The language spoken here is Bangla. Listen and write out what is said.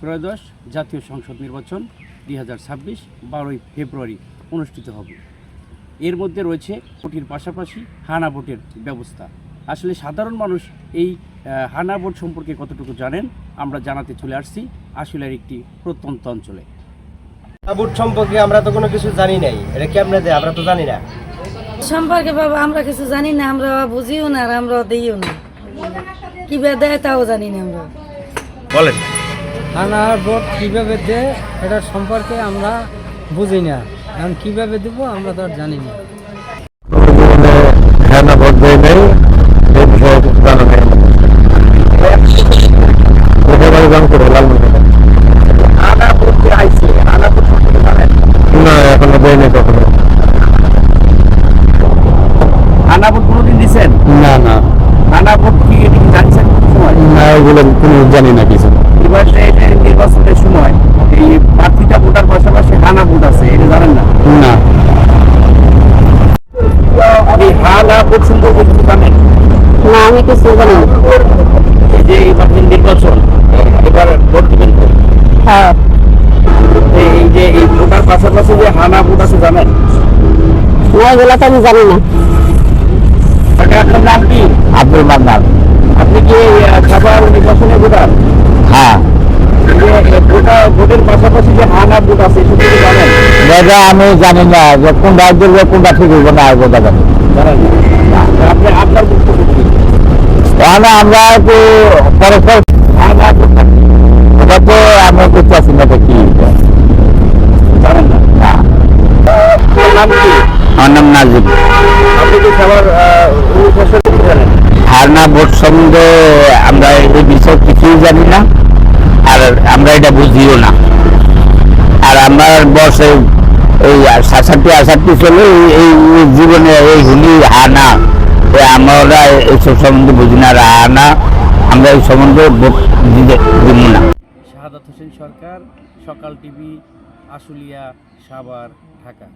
ত্রয়োদশ জাতীয় সংসদ নির্বাচন দুই হাজার ছাব্বিশ বারোই ফেব্রুয়ারি অনুষ্ঠিত হবে। এর মধ্যে রয়েছে ভোটের পাশাপাশি হানা ভোটের ব্যবস্থা। আসলে সাধারণ মানুষ এই হানা ভোট সম্পর্কে কতটুকু জানেন আমরা জানাতে চলে আসছি আসলের একটি প্রত্যন্ত অঞ্চলে। বুট সম্পর্কে আমরা তো কোনো কিছু জানি নাই। এটা কেমনে দেয় আমরা তো জানি না। সম্পর্কে বাবা আমরা কিছু জানি না আমরা বুঝিও না আর আমরা দিইও না। কি দেয় তাও জানি না আমরা। বলেন। থানার ভোট কীভাবে দেয় এটা সম্পর্কে আমরা বুঝি না। এখন কীভাবে দেব আমরা তো আর জানি না। কোনোদিন দিচ্ছেন না না। কি জানছেন না ওগুলো কোনো জানি না কিছু। এবার নির্বাচনের সময় এই প্রার্থীটা ভোটার পাশাপাশি হানা ভোট আছে এটা জানেন না? না। এই হানা ভোট সম্পর্কে কিছু জানেন? না আমি কিছু জানি না। এই যে এবার নির্বাচন এবার ভোট দিবেন তো? হ্যাঁ। এই যে এই ভোটার পাশাপাশি যে হানা ভোট আছে জানেন? এগুলো তো আমি জানি না। আপনার নাম কি? আব্দুল মান্নান। আপনি কি খাবার নির্বাচনে ভোটার হ্যাঁ এই যে এ, ভোটার ভোটের আছে কি জানেন। দাদা আমি জানি না যে দেখব কোনটা ঠিক হইব না হইব দাদা। আপনি আপনার বক্তব্য কি তাহলে আমরা তো পরস্পর ওটা তো আমি বুঝতে পারছি না কি? জানেন না? না। নাম কি? আমার নাম নাজিব আপনি কি খাবার অনুশাসন জানেন হারনা ভোট সম্বন্ধে আমরা এই বিষয়ে কিছুই জানি না। বয়সে এই সাতষট্টি, আটষট্টি চলে এই- জীবনে এই হুলি হানা। এ আমরা এইসব সম্বন্ধে বুঝি না, আর হানা, আমরা এই সম্বন্ধে দিব না। শাহাদাত হোসেন সরকার, সকাল টিভি, আশুলিয়া, সাভার, ঢাকা।